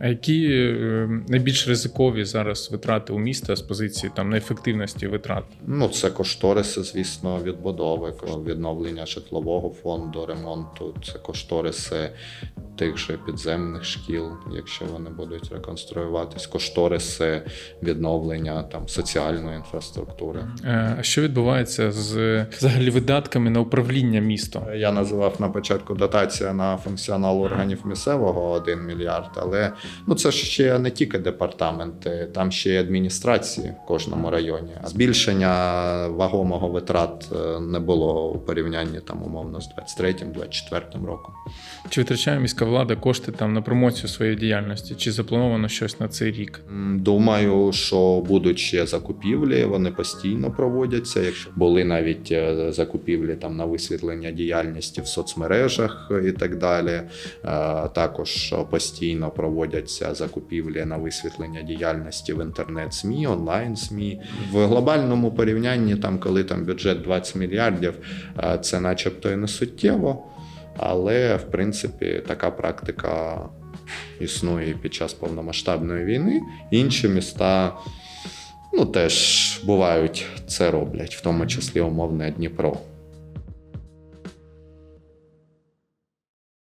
А які е, найбільш ризикові зараз витрати у міста з позиції там неефективності витрат? Ну, це кошториси, звісно, відбудови, відновлення житлового фонду, ремонту. Це кошториси тих же підземних шкіл, якщо вони будуть реконструюватись, кошториси відновлення там соціальної інфраструктури. Е, А що відбувається з взагалі видатками на управління містом? Я називав на початку дотація на функціонал органів місцевого 1 мільярд, але ну це ж ще не тільки департаменти, там ще й адміністрації в кожному районі. Збільшення вагомого витрат е, не було у порівнянні там умовно з 23-24 роком. Чи витрачає міська влада кошти там на промоцію своєї діяльності? Чи заплановано щось на цей рік? Думаю, що будуть ще закупівлі, вони постійно проводяться. Якщо були навіть е, закупівлі там на висвітлення діяльності в соцмережах і так далі. Е, Також постійно проводяться закупівлі на висвітлення діяльності в інтернет-СМІ, онлайн-СМІ. В глобальному порівнянні, там, коли там бюджет 20 мільярдів, е, це начебто і не суттєво. Але в принципі така практика існує під час повномасштабної війни. Інші міста ну, теж бувають це роблять, в тому числі умовне Дніпро.